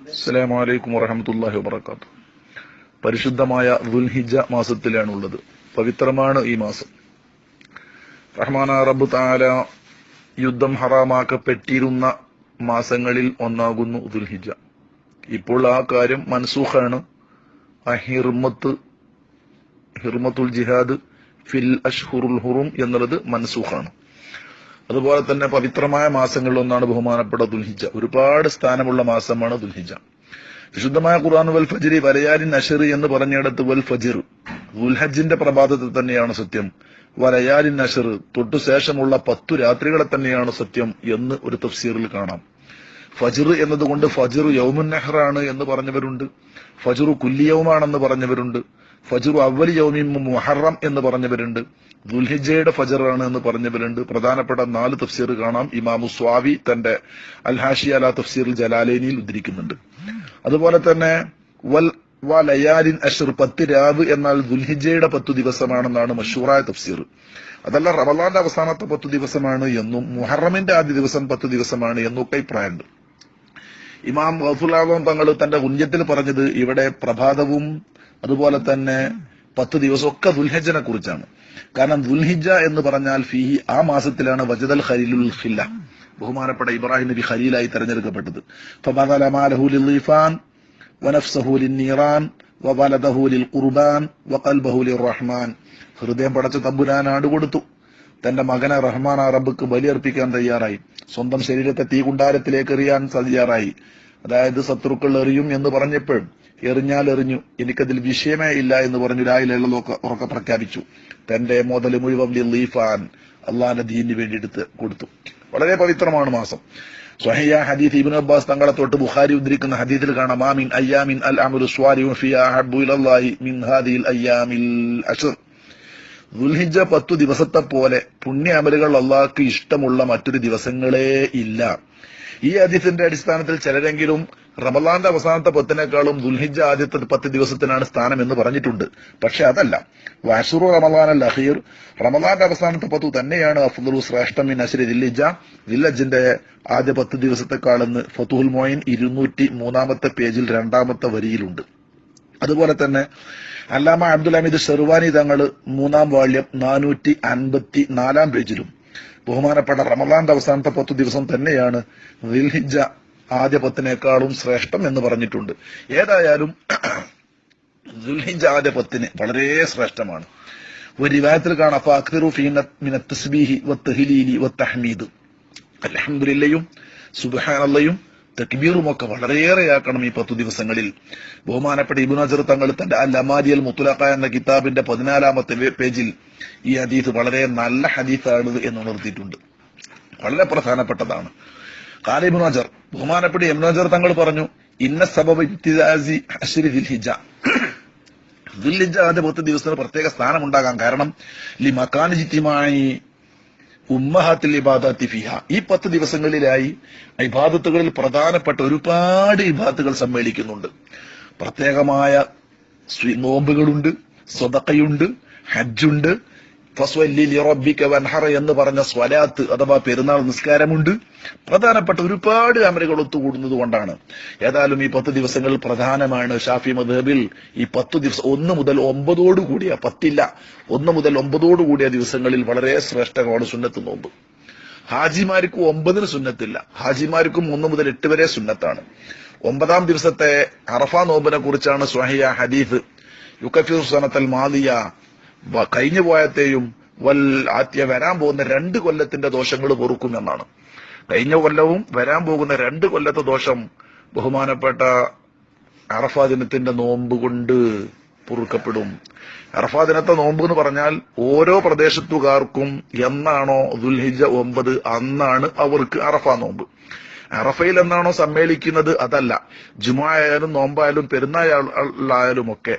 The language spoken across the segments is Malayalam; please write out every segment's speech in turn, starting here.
അസ്സലാമു അലൈക്കും വറഹമത്തുല്ലാഹി വബർക്കാത്തു പരിശുദ്ധമായ ദുൽഹിജ മാസത്തിലാണുള്ളത്. പവിത്രമാണ് ഈ മാസം. റഹ്മാന റബ്ബ് താല യുദ്ധം ഹറാമാക്കപ്പെട്ടിരുന്ന മാസങ്ങളിൽ ഒന്നാകുന്നു ദുൽഹിജ ഇപ്പോൾ ആ കാര്യം മൻസൂഖാണ്. ആ ഹിർമത്ത് ഹിർമത്തുൽ ജിഹാദ് ഫിൽ അഷ്ഹുറുൽ ഹുറും എന്നുള്ളത് മൻസൂഖാണ്. അതുപോലെ തന്നെ പവിത്രമായ മാസങ്ങളിൽ ഒന്നാണ് ബഹുമാനപ്പെട്ട ദുൽഹിജ. ഒരുപാട് സ്ഥാനമുള്ള മാസമാണ് ദുൽഹിജ. വിശുദ്ധമായ ഖുർആൻ വൽ ഫജിരി വലയാലിൻ നഷർ എന്ന് പറഞ്ഞിടത്ത് വൽ ഫജിർ ദുൽഹജിന്റെ പ്രഭാതത്തിൽ തന്നെയാണ് സത്യം. വലയാലിൻ നഷർ തൊട്ടു ശേഷമുള്ള പത്തു രാത്രികളെ തന്നെയാണ് സത്യം എന്ന് ഒരു തഫ്സീറിൽ കാണാം. ഫജിർ എന്നതുകൊണ്ട് ഫജിർ യൗമുൻ നെഹ്റാണ് എന്ന് പറഞ്ഞവരുണ്ട്. ഫജിർ കുല്ലിയവുമാണെന്ന് പറഞ്ഞവരുണ്ട്. ഫജിർ അവലി യൗമി മുഹറം എന്ന് പറഞ്ഞവരുണ്ട്. ദുൽഹിജയുടെ ഫജറാണ് എന്ന് പറഞ്ഞവരുണ്ട്. പ്രധാനപ്പെട്ട നാല് തഫ്സീർ കാണാം. ഇമാമു സ്വാവി തന്റെ അൽഹാഷി അല തഫ്സീറിൽ ജലാലേനിയിൽ ഉദ്ധരിക്കുന്നുണ്ട്. അതുപോലെ തന്നെ വൽ വലയാലിൻ അഷർ പത്ത് രാവ് എന്നാൽ ദുൽഹിജയുടെ പത്തു ദിവസമാണെന്നാണ് മഷൂറായ തഫ്സീർ. അതല്ല റമലാന്റെ അവസാനത്തെ പത്തു ദിവസമാണ് എന്നും മുഹറമിന്റെ ആദ്യ ദിവസം പത്ത് ദിവസമാണ് എന്നൊക്കെ അഭിപ്രായമുണ്ട്. ഇമാം ഗഫുലാദം തങ്ങൾ തന്റെ കുഞ്ഞത്തിൽ പറഞ്ഞത് ഇവിടെ പ്രഭാതവും അതുപോലെ തന്നെ പത്ത് ദിവസമൊക്കെ ദുൽഹജ്ജനെ കുറിച്ചാണ്. കാരണം ദുൽഹിജ എന്ന് പറഞ്ഞാൽ ഫിഹി ആ മാസത്തിലാണ് വജദൽ ഖലീലുൽ ഖില്ല. ബഹുമാനപ്പെട്ട ഇബ്രാഹിം നബി ഖലീലായി തെരഞ്ഞെടുക്കപ്പെട്ടത്. ഹൃദയം പടച്ച തമ്പുരാൻ ആട് കൊടുത്തു. തന്റെ മകനെ റഹ്മാൻ അറബിക്ക് ബലിയർപ്പിക്കാൻ തയ്യാറായി. സ്വന്തം ശരീരത്തെ തീ തീകുണ്ടാരത്തിലേക്ക് എറിയാൻ തയ്യാറായി. അതായത് ശത്രുക്കൾ എറിയും എന്ന് പറഞ്ഞപ്പോഴും എറിഞ്ഞാൽ എറിഞ്ഞു. എനിക്കതിൽ വിഷയമേ ഇല്ല എന്ന് പറഞ്ഞു ലായിലുള്ളതൊക്കെ ഉറക്കെ പ്രഖ്യാപിച്ചു. തന്റെ മുതൽ മുഴുവൻ ലീഫാൻ അള്ളാന്റെ ദീനിന് വേണ്ടി എടുത്ത് കൊടുത്തു. വളരെ പവിത്രമാണ് മാസം. സ്വഹയ്യ ഹദീസ് ഇബിൻ അബ്ബാസ് തങ്ങളെ തൊട്ട് ബുഖാരി ഉദ്ധരിക്കുന്ന ഹദീസിൽ കാണാം അയ്യാമിൻ അൽ അമുൽ സ്വാരി ഫിയ ഹബ്ബു മിൻ അയ്യാമിൽ അഷ്ർ ദുൽഹിജ പത്തു ദിവസത്തെ പോലെ പുണ്യ അമലുകൾ അള്ളാഹ്ക്ക് ഇഷ്ടമുള്ള മറ്റൊരു ദിവസങ്ങളേ ഇല്ല. ഈ ഹദീസിന്റെ അടിസ്ഥാനത്തിൽ ചിലരെങ്കിലും റമലാന്റെ അവസാനത്തെ പത്തിനേക്കാളും ദുൽഹിജ ആദ്യത്തെ പത്ത് ദിവസത്തിനാണ് സ്ഥാനം എന്ന് പറഞ്ഞിട്ടുണ്ട്. പക്ഷെ അതല്ല. വാഷുറു റമലാൻ അൽ അഹീർ റമലാന്റെ അവസാനത്തെ പത്തു തന്നെയാണ് അഫ്ദുറു ശ്രേഷ്ഠം ഇൻ അശ്രി ദില്ലിജ ദില്ലജിന്റെ ആദ്യ പത്ത് ദിവസത്തെക്കാളെന്ന് ഫത്തുഹുൽ മോയിൻ ഇരുന്നൂറ്റി മൂന്നാമത്തെ പേജിൽ രണ്ടാമത്തെ വരിയിലുണ്ട്. അതുപോലെ തന്നെ അല്ലാമ അബ്ദുൽ അമീദ് ഷെർവാനി തങ്ങൾ മൂന്നാം വാള്യം നാനൂറ്റി അൻപത്തി നാലാം പേജിലും ബഹുമാനപ്പെട്ട റമലാന്റെ അവസാനത്തെ പത്ത് ദിവസം തന്നെയാണ് ദിൽഹിജ ആദ്യ പത്തിനേക്കാളും ശ്രേഷ്ഠം എന്ന് പറഞ്ഞിട്ടുണ്ട്. ഏതായാലും ദുൽഹിജ ആദ്യ പത്തിന് വളരെ ശ്രേഷ്ഠമാണ്. ഒരു റിവായത്തിൽ കാണാം ഫാഖിറു മിന തസ്ബീഹി വത്തഹ്ലീലി വത്തഹ്മീദ് അൽഹംദുലില്ലയും സുബ്ഹാനല്ലയും തക്ബീറും ഒക്കെ വളരെയേറെയാക്കണം ഈ പത്തു ദിവസങ്ങളിൽ. ബഹുമാനപ്പെട്ട ഇബുൻ അസർ തങ്ങൾ തന്റെ അൽ അമാരിയൽ മുത്തുലഖ എന്ന കിതാബിന്റെ പതിനാലാമത്തെ പേജിൽ ഈ ഹദീസ് വളരെ നല്ല ഹദീസാണ് എന്ന് ഉണർത്തിയിട്ടുണ്ട്. വളരെ പ്രധാനപ്പെട്ടതാണ്. കാലിബുനാജർ ബഹുമാനപ്പെട്ട അജർ തങ്ങൾ പറഞ്ഞു ഇന്ന സബബ് ഇബ്തിദാസി അശ്രി ദിൽഹിജ ആദ്യ പത്ത് ദിവസത്തിന് പ്രത്യേക സ്ഥാനം ഉണ്ടാകാം കാരണം ലി മക്കാന ജിത്തിമായി ഉമ്മഹാത്തിൽ ഇബാദാത്തി ഫിഹ. ഈ പത്ത് ദിവസങ്ങളിലായി ഇബാദത്തുകളിൽ പ്രധാനപ്പെട്ട ഒരുപാട് ഇബാദത്തുകൾ സമ്മേളിക്കുന്നുണ്ട്. പ്രത്യേകമായ നോമ്പുകളുണ്ട് സ്വതക്കയുണ്ട് ഹജ്ജുണ്ട് ഫസ്വല്ലി വൻഹറ എന്ന് പറഞ്ഞ സ്വലാത്ത് അഥവാ പെരുന്നാൾ നിസ്കാരമുണ്ട്. പ്രധാനപ്പെട്ട ഒരുപാട് അമലുകൾ ഒത്തുകൂടുന്നത് കൊണ്ടാണ്. ഏതായാലും ഈ പത്ത് ദിവസങ്ങൾ പ്രധാനമാണ് ഷാഫി മദബിൽ ഈ പത്ത് ദിവസം ഒന്ന് മുതൽ ഒമ്പതോടുകൂടിയ പത്തില്ല. ഒന്ന് മുതൽ ഒമ്പതോടുകൂടിയ ദിവസങ്ങളിൽ വളരെ ശ്രേഷ്ഠമാണ് സുന്നത്ത് നോമ്പ്. ഹാജിമാർക്ക് ഒമ്പതിന് സുന്നത്തില്ല. ഹാജിമാർക്കും ഒന്ന് മുതൽ എട്ട് വരെ സുന്നത്താണ്. ഒമ്പതാം ദിവസത്തെ അറഫ നോമ്പിനെ കുറിച്ചാണ് സ്വഹിയ ഹദീഫ്. യുക്കഫിർ സനത്തൽ മാലിയ കഴിഞ്ഞു പോയത്തെയും വൽ ആത്യ വരാൻ പോകുന്ന രണ്ട് കൊല്ലത്തിന്റെ ദോഷങ്ങൾ പൊറുക്കും എന്നാണ്. കഴിഞ്ഞ കൊല്ലവും വരാൻ പോകുന്ന രണ്ട് കൊല്ലത്തെ ദോഷം ബഹുമാനപ്പെട്ട അറഫാ ദിനത്തിന്റെ നോമ്പ് കൊണ്ട് പൊറുക്കപ്പെടും. അറഫാ ദിനത്തെ നോമ്പ് എന്ന് പറഞ്ഞാൽ ഓരോ പ്രദേശത്തുകാർക്കും എന്നാണോ ദുൽഹിജ ഒമ്പത് അന്നാണ് അവർക്ക് അറഫ നോമ്പ്. അറഫയിൽ എന്നാണോ സമ്മേളിക്കുന്നത് അതല്ല. ജുമായാലും നോമ്പായാലും പെരുന്നാളായാലും ഒക്കെ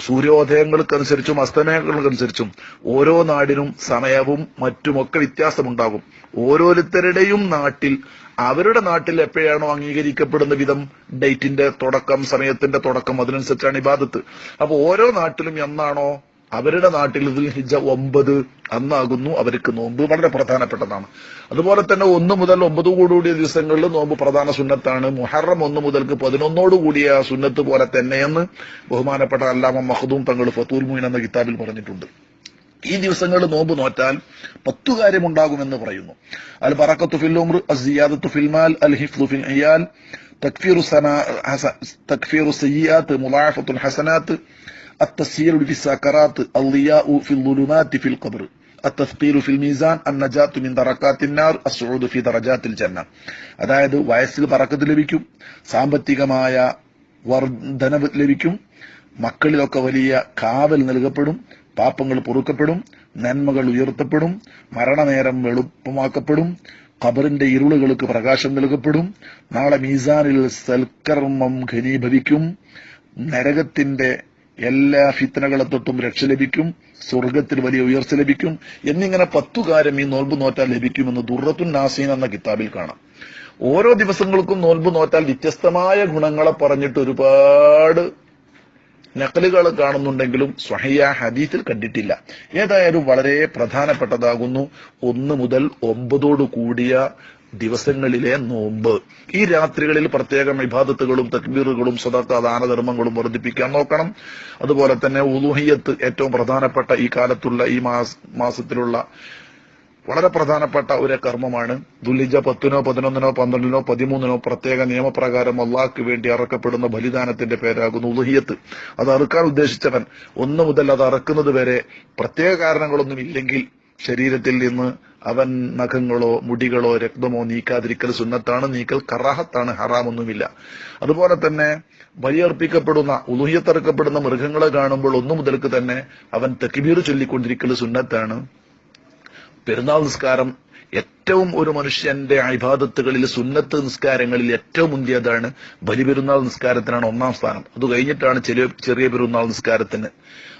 സൂര്യോദയങ്ങൾക്കനുസരിച്ചും അസ്തമയങ്ങൾക്കനുസരിച്ചും ഓരോ നാടിനും സമയവും മറ്റുമൊക്കെ വ്യത്യാസമുണ്ടാകും. ഓരോരുത്തരുടെയും നാട്ടിൽ അവരുടെ നാട്ടിൽ എപ്പോഴാണോ അംഗീകരിക്കപ്പെടുന്ന വിധം ഡേറ്റിന്റെ തുടക്കം സമയത്തിന്റെ തുടക്കം അതിനനുസരിച്ചാണ് ഇബാദത്ത് അപ്പൊ ഓരോ നാട്ടിലും എന്നാണോ അവരുടെ നാട്ടിൽ ദുൽഹിജ ഒമ്പത് അന്നാകുന്നു അവർക്ക് നോമ്പ് വളരെ പ്രധാനപ്പെട്ടതാണ്. അതുപോലെ തന്നെ ഒന്ന് മുതൽ ഒമ്പത് കൂടിയ ദിവസങ്ങളിൽ നോമ്പ് പ്രധാന സുന്നത്താണ്. മുഹറം ഒന്ന് മുതൽക്ക് പതിനൊന്നോട് കൂടിയ സുന്നത്ത് പോലെ തന്നെയെന്ന് ബഹുമാനപ്പെട്ട അല്ലാമ മഹദൂം തങ്ങൾ ഫത്തൂൽ മുയിൻ എന്ന കിതാബിൽ പറഞ്ഞിട്ടുണ്ട്. ഈ ദിവസങ്ങളിൽ നോമ്പ് നോറ്റാൽ പത്തു കാര്യമുണ്ടാകുമെന്ന് പറയുന്നു. അൽ ബറക്കത്തു ഫിൽ ഉംർ അസിയാദത്തു ഫിൽമാൽ അൽ ഹിഫ്ദു ഫിൽ ഇയാൽ തക്ഫീറു സന തക്ഫീറു സയ്യാത്ത് മുലാഫത്തുൽ ഹസനാത്ത് التسيير في السكرات الضياء في الظلمات في القبر التثقيل في الميزان النجاة من دركات النار الصعود في درجات الجنة അതായത് വയസ്സിൽ പറക്കത്ത് ലഭിക്കും സാമ്പത്തികമായ വർധനവ് ലഭിക്കും മക്കളിലൊക്കെ വലിയ കാവൽ നൽകപ്പെടും പാപങ്ങൾ പൊറുക്കപ്പെടും നന്മകൾ ഉയർത്തപ്പെടും മരണനേരം വെളുപ്പമാക്കപ്പെടും ഖബറിന്റെ ഇരുളുകൾക്ക് പ്രകാശം നൽകപ്പെടും നാളെ മീസാനിൽ സൽക്കർമ്മം ഘനീഭവിക്കും നരകത്തിന്റെ എല്ലാ ഫിത്തനകളെ തൊട്ടും രക്ഷ ലഭിക്കും സ്വർഗത്തിൽ വലിയ ഉയർച്ച ലഭിക്കും. എന്നിങ്ങനെ പത്തു കാര്യം ഈ നോൽബ് നോറ്റാൽ ലഭിക്കുമെന്ന് ദുർറത്തുൻ നാസീൻ എന്ന കിതാബിൽ കാണാം. ഓരോ ദിവസങ്ങൾക്കും നോൽബ് നോറ്റാൽ വ്യത്യസ്തമായ ഗുണങ്ങളെ പറഞ്ഞിട്ട് ഒരുപാട് നക്കലുകൾ കാണുന്നുണ്ടെങ്കിലും സ്വഹയ്യ ഹദീസിൽ കണ്ടിട്ടില്ല. ഏതായാലും വളരെ പ്രധാനപ്പെട്ടതാകുന്നു. ഒന്ന് മുതൽ ഒമ്പതോടു കൂടിയ ദിവസങ്ങളിലെ നോമ്പ്. ഈ രാത്രികളിൽ പ്രത്യേകം ഇബാദത്തുകളും തക്ബീറുകളും സ്വതക്ക ദാനധർമ്മങ്ങളും വർദ്ധിപ്പിക്കാൻ നോക്കണം. അതുപോലെ തന്നെ ഉലുഹയ്യത്ത് ഏറ്റവും പ്രധാനപ്പെട്ട ഈ കാലത്തുള്ള ഈ മാസ മാസത്തിലുള്ള വളരെ പ്രധാനപ്പെട്ട ഒരു കർമ്മമാണ്. ദുലിജ പത്തിനോ പതിനൊന്നിനോ പന്ത്രണ്ടിനോ പതിമൂന്നിനോ പ്രത്യേക നിയമപ്രകാരം അള്ളാഹ്ക്ക് വേണ്ടി അറക്കപ്പെടുന്ന ബലിദാനത്തിന്റെ പേരാകുന്നു ഉലുഹിയത്ത് അത് അറുക്കാൻ ഉദ്ദേശിച്ചവൻ ഒന്നു മുതൽ അത് അറക്കുന്നത് വരെ പ്രത്യേക കാരണങ്ങളൊന്നും ഇല്ലെങ്കിൽ ശരീരത്തിൽ നിന്ന് അവൻ നഖങ്ങളോ മുടികളോ രക്തമോ നീക്കാതിരിക്കൽ സുന്നത്താണ് നീക്കൽ കറാഹത്താണ് ഹറാമൊന്നുമില്ല. അതുപോലെ തന്നെ ബലിയർപ്പിക്കപ്പെടുന്ന ഉലുഹ്യത്തറക്കപ്പെടുന്ന മൃഗങ്ങളെ കാണുമ്പോൾ ഒന്നു മുതൽക്ക് തന്നെ അവൻ തെക്കിബീർ ചൊല്ലിക്കൊണ്ടിരിക്കൽ സുന്നത്താണ്. പെരുന്നാൾ നിസ്കാരം ഏറ്റവും ഒരു മനുഷ്യന്റെ അഭിഭാതത്തുകളിൽ സുന്നത്ത് നിസ്കാരങ്ങളിൽ ഏറ്റവും മുന്തിയതാണ്. ബലിപെരുന്നാൾ നിസ്കാരത്തിനാണ് ഒന്നാം സ്ഥാനം. അത് കഴിഞ്ഞിട്ടാണ് ചെറിയ ചെറിയ പെരുന്നാൾ നിസ്കാരത്തിന്.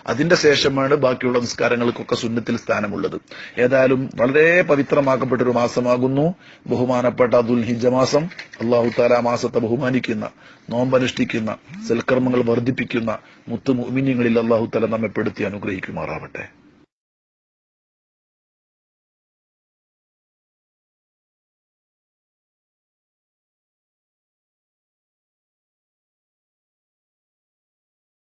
അതിന്റെ ശേഷമാണ് ബാക്കിയുള്ള നിസ്കാരങ്ങൾക്കൊക്കെ സുന്നത്തിൽ സ്ഥാനമുള്ളത്. ഏതായാലും വളരെ പവിത്രമാക്കപ്പെട്ട ഒരു മാസമാകുന്നു. ബഹുമാനപ്പെട്ട ദുൽഹിജ മാസം. അള്ളാഹു താല മാസത്തെ ബഹുമാനിക്കുന്ന നോമ്പനുഷ്ഠിക്കുന്ന സൽക്കർമ്മങ്ങൾ വർദ്ധിപ്പിക്കുന്ന മുത്തു മുമിനിങ്ങളിൽ അള്ളാഹു താല നമ്മെ പെടുത്തി അനുഗ്രഹിക്കുമാറാവട്ടെ.